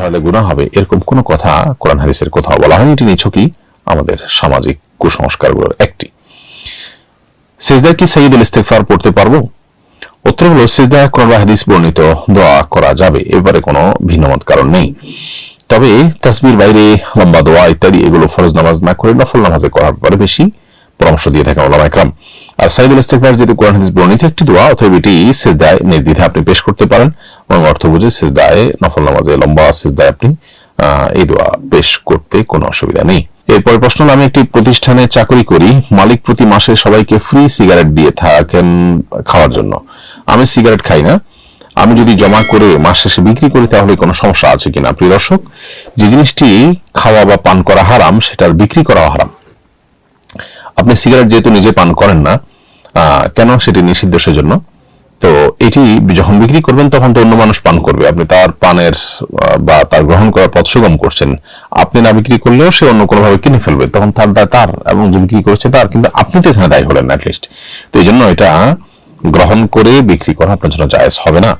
ধরালে গুণা হবে। এরকম কোনো কথা কোরআন হাদিসের কোথাও বলা হয়নি। এটি নিছকই আমাদের সামাজিক কুসংস্কারগুলোর একটি। সেজদা কি সঈদুল ইস্তেকফার পড়তে পারব? উত্তর হলো সিজদা কোরআন হাদিস বর্ণিত দোয়া করা যাবে। এবারে কোনো ভিন্নমত কারণ নেই। তবে তাসবির বাইরে লম্বা দোয়া ইত্যাদি, এগুলো ফরজ নামাজ না করে নফল নামাজে করার ব্যাপারে বেশি পরামর্শ দিয়ে থাকেন ওলামা একরাম। আর সাইদুল ইস্তেকবার যেহেতু কোরআন হাদিস বর্ণিত একটি দোয়া অথবা এটি সিজদায় নির্দ্বিধায় আপনি পেশ করতে পারেন এবং অর্থ বুঝে সিজদায় নফল নামাজে লম্বা সিজদায় আপনি এই দোয়া পেশ করতে কোনো অসুবিধা নেই। এরপর প্রশ্ন আমি একটি প্রতিষ্ঠানে চাকরি করি, মালিক প্রতি মাসে সবাইকে ফ্রি সিগারেট দিয়ে থাকেন খাওয়ার জন্য। আমি সিগারেট খাই না। আমি যদি জমা করে মাস শেষে বিক্রি করি, তাহলে কোনো সমস্যা আছে কিনা? প্রিয় দর্শক, যে জিনিসটি খাওয়া বা পান করা হারাম, সেটার বিক্রি করা হারাম। আপনি সিগারেট যেহেতু নিজে পান করেন না কেন সেটি নিষিদ্ধ সেজন্য? তো এটি যখন বিক্রি করবেন তখন তো অন্য মানুষ পান করবে। আপনি তার পানের বা তার গ্রহণ করার পথ সুগম করছেন। আপনি না বিক্রি করলেও সে অন্য কোনো ভাবে কিনে ফেলবে। তখন তার দায় তার, এবং যে বিক্রি করছে তার, কিন্তু আপনি তো এখানে দায়ী হলেন অ্যাটলিস্ট তো এই জন্য এটা গ্রহণ করে বিক্রি করা আপনার জন্য জায়েজ হবে না।